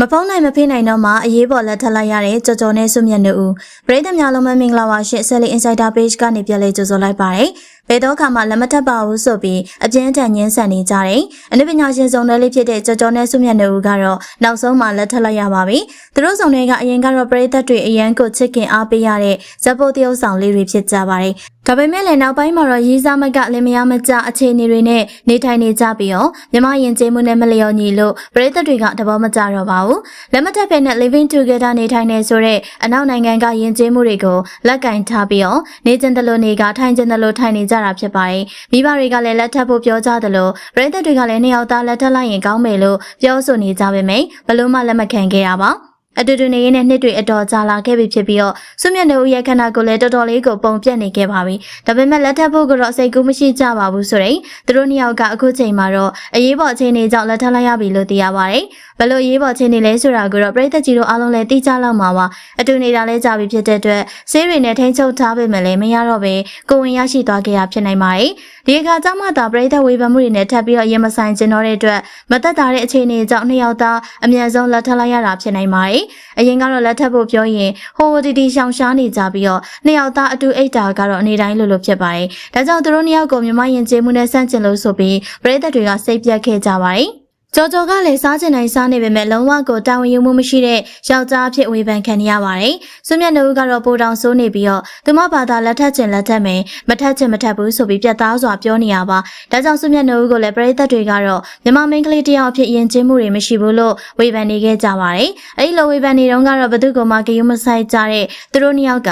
မဖုံးနိုင်မဖိနိုင်တော့မှအရေးပေါ်လက်ထပ်လိုက်ရတဲ့ကြော်ကြော်နဲ့စွမြတ်တို့ဦးပရိသတ်များလုံးမမင်္ဂလာပါရှင် Selling Insider Page ကနေပြန်လည်ကြိုဆိုလိုက်ပါတယ်ဘယ်တော့ခါမှလက်မထပ်ပါဘူးဆိုပြီးအပြင်းထန်ညှင်းဆန်နေကြတယ်အနုပညာရှင်ဆောင်တွေလေးဖြစ်တဲ့ကြော်ကြော်နဲ့စွမြတ်တို့ဦးကတော့နောက်ဆုံးမှလက်ထပ်လိုက်ရပါပြီသူတို့ဆောင်တွေကအရင်ကတော့ပရိသတ်တွေအရန်ကိုချစ်ခင်အားပေးရတဲ့ဇက်ဖို့တရုပ်ဆောင်လေးတွေဖြစ်ကြပါတယ် ဒါပေမဲ့လည်းနောက်ပိုင်းမှာတော့ရေးစားမကလည်းမရမကြအခြေအနေတွေနဲ့နေထိုင်နေကြပြီးတော့မြမရင်ကျေးမှုနဲ့မလျော်ညီလို့ပရိသတ်တွေကတဘောမကြတော့ပါဘူးလက်မထက်ဖဲနဲ့ living together နေထိုင်နေဆိုတဲ့အနောက်နိုင်ငံကယဉ်ကျေးမှုတွေကိုလက်ကင်ထားပြီးတော့နေကျင်တယ်လို့နေကထိုင်ကျင်တယ်လို့ထိုင်နေကြတာဖြစ်ပါတယ်မိဘတွေကလည်းလက်ထပ်ဖို့ပြောကြတယ်လို့ပရိသတ်တွေကလည်းနှစ်ယောက်သားလက်ထပ်လိုက်ရင်ကောင်းမယ်လို့ပြောဆိုနေကြပေမယ့်ဘလို့မှလက်မခံခဲ့တာပါ အတူတူနေရင်းနဲ့နှစ်တွေအတော်ကြာလာခဲ့ပြီဖြစ်ပြီးတော့စွမြတ်နေဦးရဲ့ခန္ဓာကိုယ်လည်းတော်တော်လေးကိုပုံပြက်နေခဲ့ပါပြီ။ဒါပေမဲ့လက်ထပ်ဖို့ကတော့စိတ်ကူးမရှိကြပါဘူးဆိုရင်သူတို့နှစ်ယောက်ကအခုချိန်မှာတော့အရေးပေါ်အခြေအနေကြောင့်လက်ထပ်လိုက်ရပြီလို့သိရပါတယ်။ဘယ်လိုအရေးပေါ်အခြေအနေလဲဆိုတာကိုတော့ပြည်သက်ကြီးတို့အားလုံးလည်းသိကြလောက်မှာပါ။အတူနေတာလဲကြာပြီဖြစ်တဲ့အတွက်ဆေးတွေနဲ့ထိန်းချုပ်ထားပေမဲ့လည်းမရတော့ပဲကိုဝင်ရရှိသွားခဲ့ရဖြစ်နိုင်ပါတယ်။ဒီအခါကျမှသာပြည်သက်ဝေဖန်မှုတွေနဲ့ထပ်ပြီးတော့ရင်မဆိုင်ကျင်တော့တဲ့အတွက်မသက်သာတဲ့အခြေအနေကြောင့်နှစ်ယောက်သားအမြန်ဆုံးလက်ထပ်လိုက်ရတာဖြစ်နိုင်ပါတယ်။အရင်ကတော့လက်ထပ်ဖို့ပြောရင်ဟိုတီတီရှောင်ရှားနေကြပြီးတော့နှစ်ယောက်သားအတူအိတ်တာကတော့အနေတိုင်းလိုလိုဖြစ်ပါတယ်။ဒါကြောင့်သူတို့နှစ်ယောက်ကိုမြမရင်ကျေးမှုနဲ့ဆန့်ကျင်လို့ဆိုပြီးပြည်သက်တွေကစိတ်ပြတ်ခဲ့ကြပါတယ်။ ကြော်ကြော်ကလည်းစားချင်တိုင်းစားနေပေမဲ့လုံးဝကိုတာဝန်ယူမှုမရှိတဲ့ယောက်ျားအဖြစ်ဝေဖန်ခံနေရပါတယ်။စွမြတ်နှုတ်ကတော့ပိုတောင်ဆိုးနေပြီးတော့သူမဘာသာလက်ထက်ချင်လက်ထက်မယ်မထက်ချင်မထက်ဘူးဆိုပြီးပြတ်သားစွာပြောနေရပါ။ဒါကြောင့်စွမြတ်နှုတ်ကိုလည်းပရိသတ်တွေကတော့မြမမိန်းကလေးတယောက်အဖြစ်ယဉ်ကျေးမှုတွေမရှိဘူးလို့ဝေဖန်နေခဲ့ကြပါတယ်။အဲဒီလိုဝေဖန်နေတော့ကတော့ဘသူကမှဂယုမဆိုင်ကြတဲ့သူတို့နှစ်ယောက်က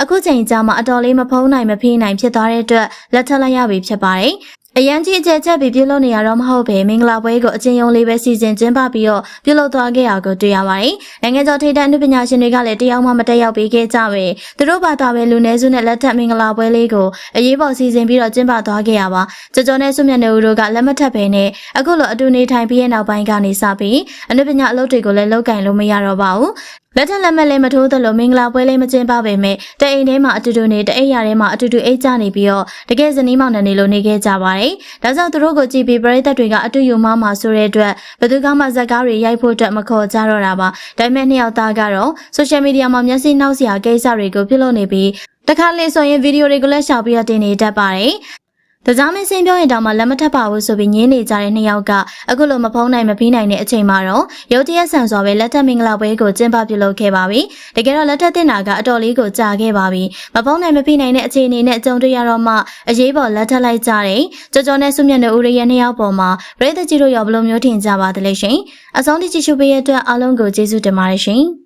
အခုချိန်ကြာမှအတော်လေးမဖုံးနိုင်မဖေးနိုင်ဖြစ်သွားတဲ့အတွက်လက်ထပ်လိုက်ရပြီဖြစ်ပါတယ်။ အရန်ကြီးအကျက်ချက်ပြီးပြုလုပ်နေရတော့မဟုတ်ပဲမင်္ဂလာပွဲကိုအချင်းယုံလေးပဲစီစဉ်ကျင်းပပြီးတော့ပြုလုပ်သွားခဲ့ရကိုတွေ့ရပါတယ်။နိုင်ငံကျော်ထိပ်တန်းအနုပညာရှင်တွေကလည်းတယောက်မှမတက်ရောက်ပေးခဲ့ကြပဲ။သူတို့ဘာသာပဲလူနည်းစုနဲ့လက်ထက်မင်္ဂလာပွဲလေးကိုအရေးပေါ်စီစဉ်ပြီးတော့ကျင်းပသွားခဲ့ရပါ။ကြော်ကြော်နဲ့စွမြတ်နေဦးတို့ကလက်မထက်ပဲနဲ့အခုလိုအတူနေထိုင်ပြီးရဲ့နောက်ပိုင်းကနေစပြီးအနုပညာအလုပ်တွေကိုလည်းလုပ်ကင်လို့မရတော့ပါဘူး။ လက်ထက်လက်မဲ့လည်းမထိုးသလိုမင်္ဂလာပွဲလေးမကျင်းပပေမဲ့တအိမ်ထဲမှာအတူတူနေတအိမ်ရထဲမှာအတူတူအိတ်ကြနေပြီးတော့တကယ်ဇနီးမောင်နှံနေလို့နေခဲ့ကြပါတယ်။ဒါကြောင့်သူတို့ကိုကြည့်ပြီးပရိသတ်တွေကအတူယူမမှာဆိုတဲ့အတွက်ဘယ်သူကမှဇက်ကားတွေရိုက်ဖို့အတွက်မခေါ်ကြတော့တာပါ။ဒါပေမဲ့နှစ်ယောက်သားကတော့ဆိုရှယ်မီဒီယာမှာမျက်စိနှောက်စရာကိစ္စတွေကိုပြုလုပ်နေပြီးတခါလေဆိုရင်ဗီဒီယိုတွေကိုလည်းရှောက်ပြီးတော့တင်နေတတ်ပါတယ်။ တကြားမင်းစင်ပြောရင်တောင်မှလက်မထပ်ပါဘူးဆိုပြီးညင်းနေကြတဲ့နှစ်ယောက်ကအခုလိုမဖုံးနိုင်မပြီးနိုင်တဲ့အချိန်မှာတော့ရုတ်တရက်ဆန်စွာပဲလက်ထက်မင်္ဂလာပွဲကိုကျင်းပပြုလုပ်ခဲ့ပါပြီ။တကယ်တော့လက်ထက်တင်တာကအတော်လေးကိုကြာခဲ့ပါပြီ။မဖုံးနိုင်မပြီးနိုင်တဲ့အခြေအနေနဲ့ကြုံတွေ့ရတော့မှအရေးပေါ်လက်ထက်လိုက်ကြတဲ့ကြော်ကြော်နဲ့ဆုမြတ်တဲ့ဦးရရဲ့နှစ်ယောက်ပေါ်မှာပြည်သက်ကြီးတို့ရောဘယ်လိုမျိုးထင်ကြပါသလဲရှင်။အဆုံးထိကြည့်ရှုပေးရတဲ့အတွက်အားလုံးကိုကျေးဇူးတင်ပါတယ်ရှင်။